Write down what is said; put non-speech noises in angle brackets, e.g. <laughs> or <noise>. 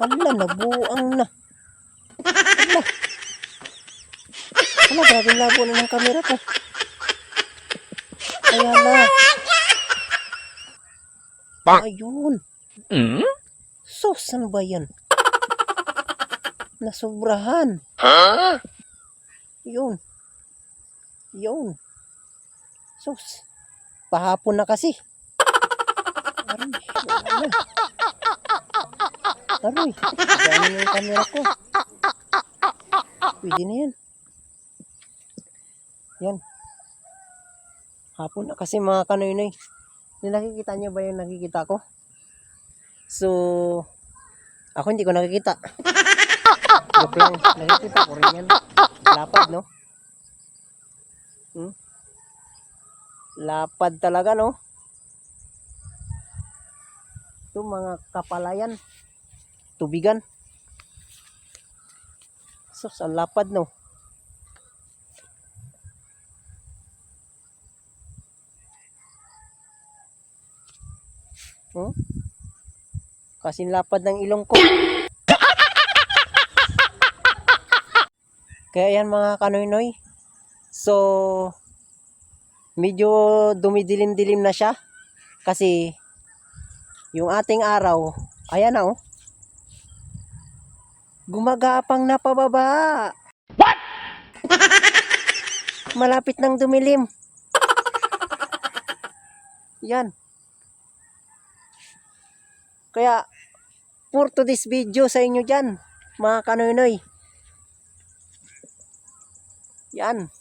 Hala, nabuang na. Hala. Hala, grabe labo na ng camera ko. Kaya na. Ayun. Hmm? Sus, ano ba yan? Nasobrahan. Yun. Yun. Sus. Pahapon na kasi. Aray, wala na. Aray, dami na yung camera ko. Pwede na yan. Yan. Hapon na kasi mga kanoy-noy. Nakikita niyo ba yung nakikita ko? So, ako hindi ko nakikita. Joke lang. Nakikita ko rin yan. Lapad, no? Hmm? Lapad talaga, no? Ito mga kapalayan. Tubigan. Sus, ang lapad, no? Oh? Kasing lapad ng ilong ko. Kaya yan mga kanoy-noy. So, medyo dumidilim-dilim na siya. Kasi, yung ating araw, ayan na oh. Gumagapang na pababa. What? <laughs> Malapit ng dumilim. Yan. Kaya, for to this video sa inyo dyan, mga kanoy-noy. Yan.